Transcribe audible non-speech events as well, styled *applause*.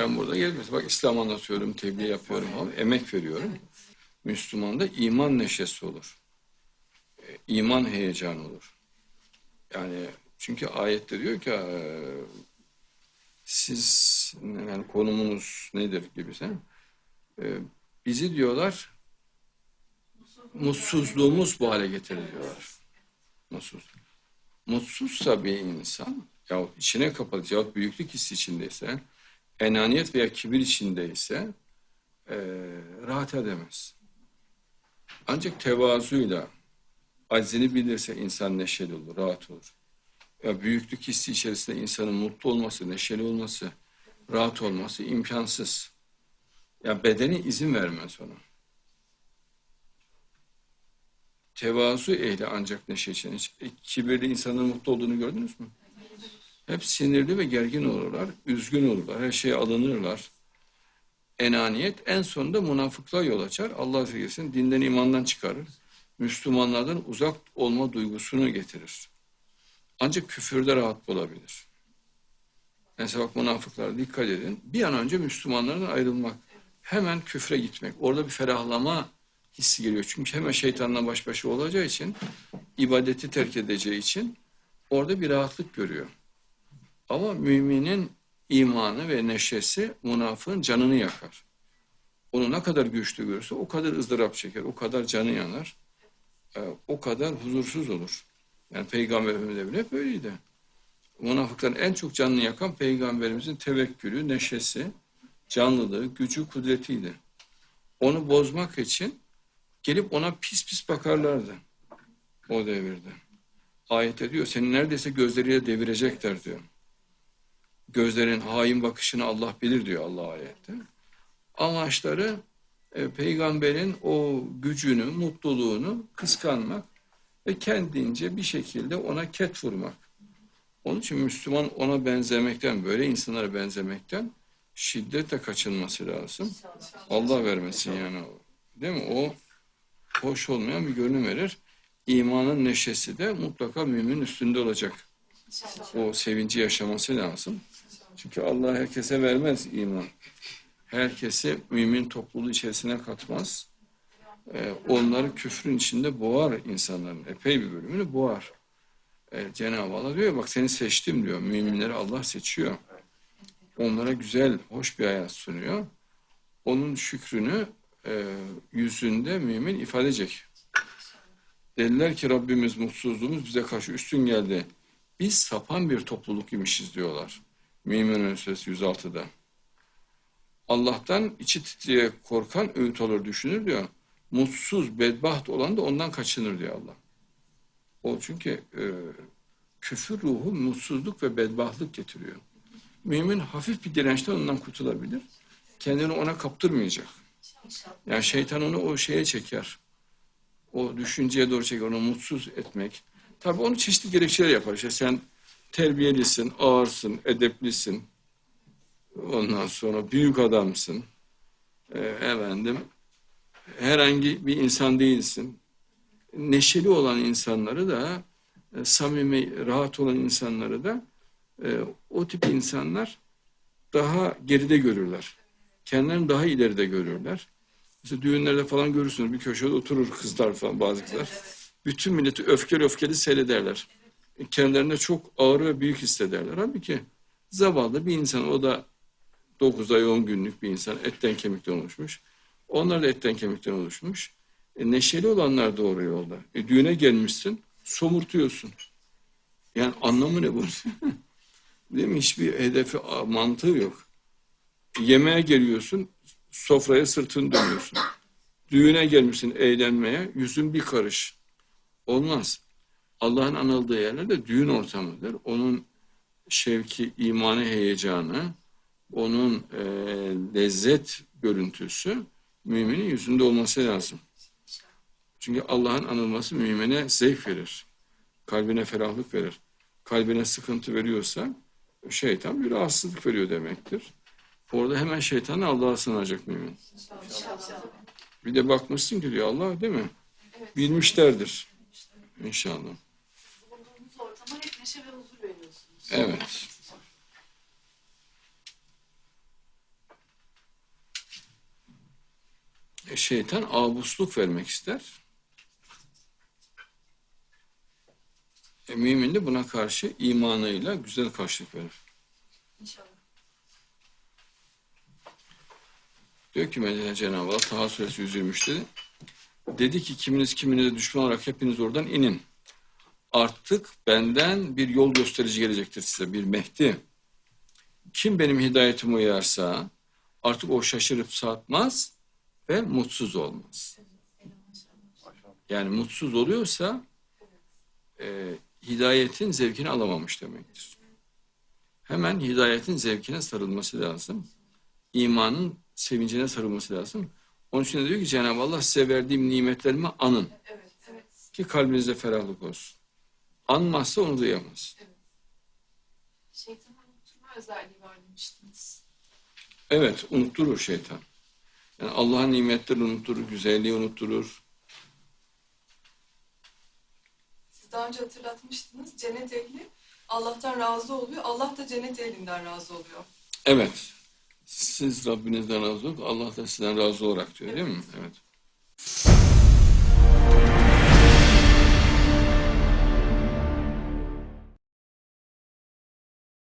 Ben burada gelmez. Bak İslam anlatıyorum, tebliğ yapıyorum ama emek veriyorum. Müslümanda iman neşesi olur. E, iman heyecanı olur. Yani çünkü ayette diyor ki siz yani konumunuz nedir gibi sen e, bizi diyorlar mutsuzluğumuz bu hale getirir diyorlar. Mutsuz. Mutsuzsa bir insan yahut içine kapalı yahut büyüklük hissi içindeyse enaniyet veya kibir içindeyse e, rahat edemez. Ancak tevazuyla aczini bilirse insan neşeli olur, rahat olur. Ya büyüklük hissi içerisinde insanın mutlu olması, neşeli olması, rahat olması imkansız. Ya bedeni izin vermez ona. Tevazu ehli ancak neşe için. E, kibirli insanların mutlu olduğunu gördünüz mü? Hep sinirli ve gergin olurlar, üzgün olurlar, her şeye alınırlar. Enaniyet en sonunda münafıklığa yol açar. Allah Celle'nin dinden imandan çıkarır. Müslümanlardan uzak olma duygusunu getirir. Ancak küfürde rahat bulabilir. Mesela bak münafıklara dikkat edin. Bir an önce Müslümanlardan ayrılmak. Hemen küfre gitmek. Orada bir ferahlama hissi geliyor. Çünkü hemen şeytanla baş başa olacağı için, ibadeti terk edeceği için orada bir rahatlık görüyor. Ama müminin imanı ve neşesi münafığın canını yakar. Onu ne kadar güçlü görürse o kadar ızdırap çeker, o kadar canı yanar, e, o kadar huzursuz olur. Yani Peygamberimiz de bile böyleydi. Münafıkların en çok canını yakan Peygamberimizin tevekkülü, neşesi, canlılığı, gücü, kudretiydi. Onu bozmak için gelip ona pis pis bakarlardı o devirde. Ayette diyor seni neredeyse gözleriyle devirecekler diyor. Gözlerin hain bakışını Allah bilir diyor Allah ayette. Amaçları e, peygamberin o gücünü, mutluluğunu kıskanmak ve kendince bir şekilde ona ket vurmak. Onun için Müslüman ona benzemekten, böyle insanlara benzemekten şiddetle kaçınması lazım. Allah vermesin yani. Değil mi? O hoş olmayan bir görünüm verir. İmanın neşesi de mutlaka mümin üstünde olacak. O sevinci yaşaması lazım. Çünkü Allah herkese vermez iman. Herkesi mümin topluluğu içerisine katmaz. Ee, onları küfrün içinde boğar insanların. Epey bir bölümünü boğar. Ee, Cenab-ı Allah diyor bak seni seçtim diyor. Müminleri Allah seçiyor. Onlara güzel, hoş bir hayat sunuyor. Onun şükrünü e, yüzünde mümin ifade edecek. Dediler ki Rabbimiz mutsuzluğumuz bize karşı üstün geldi. Biz sapan bir topluluk imişiz diyorlar. Müminun Suresi 106'da. Allah'tan içi titreye korkan öğüt olur düşünür diyor. Mutsuz, bedbaht olan da ondan kaçınır diyor Allah. O çünkü e, küfür ruhu mutsuzluk ve bedbahtlık getiriyor. Mümin hafif bir dirençten ondan kurtulabilir. Kendini ona kaptırmayacak. Yani şeytan onu o şeye çeker. O düşünceye doğru çeker, onu mutsuz etmek. Tabii onu çeşitli gerekçeler yapar. İşte sen terbiyelisin, ağırsın, edeplisin. Ondan sonra büyük adamsın. Ee, efendim, herhangi bir insan değilsin. Neşeli olan insanları da, e, samimi, rahat olan insanları da e, o tip insanlar daha geride görürler. Kendilerini daha ileride görürler. İşte düğünlerde falan görürsünüz bir köşede oturur kızlar falan bazı kızlar. Bütün milleti öfkeli öfkeli seyrederler. Kendilerine çok ağır ve büyük hissederler. Halbuki zavallı bir insan o da 9 ay 10 günlük bir insan etten kemikten oluşmuş. Onlar da etten kemikten oluşmuş. E, neşeli olanlar doğru yolda. E, düğüne gelmişsin somurtuyorsun. Yani anlamı ne bu? *laughs* Değil mi? Hiçbir hedefi, mantığı yok. Yemeğe geliyorsun, sofraya sırtını dönüyorsun. Düğüne gelmişsin eğlenmeye, yüzün bir karış. Olmaz. Allah'ın anıldığı yerlerde düğün ortamıdır. Onun şevki, imanı, heyecanı, onun e, lezzet görüntüsü müminin yüzünde olması lazım. Çünkü Allah'ın anılması mümine zevk verir. Kalbine ferahlık verir. Kalbine sıkıntı veriyorsa şeytan bir rahatsızlık veriyor demektir. Orada hemen şeytanı Allah'a sığınacak mümin. Bir de bakmışsın ki diyor Allah değil mi? Bilmişlerdir. İnşallah. Neşe ve huzur veriyorsunuz. Evet. E, şeytan abusluk vermek ister. E, mümin de buna karşı imanıyla güzel karşılık verir. İnşallah. Diyor ki mesela Cenab-ı Allah Taha Suresi 123'te dedi ki kiminiz kiminize düşman olarak hepiniz oradan inin. Artık benden bir yol gösterici gelecektir size bir Mehdi. Kim benim hidayetime uyarsa artık o şaşırıp satmaz ve mutsuz olmaz. Yani mutsuz oluyorsa e, hidayetin zevkini alamamış demektir. Hemen hidayetin zevkine sarılması lazım. İmanın sevincine sarılması lazım. Onun için de diyor ki Cenab-ı Allah size verdiğim nimetlerimi anın Evet, evet. ki kalbinizde ferahlık olsun. Anmazsa onu duyamaz. Şeytanın unutturma özelliği var demiştiniz. Evet, unutturur şeytan. Yani Allah'ın nimetlerini unutturur, güzelliği unutturur. Siz daha önce hatırlatmıştınız. Cennet ehli Allah'tan razı oluyor. Allah da cennet ehlinden razı oluyor. Evet, siz Rabbinizden razı olun, Allah da sizden razı olarak diyor değil mi? Evet.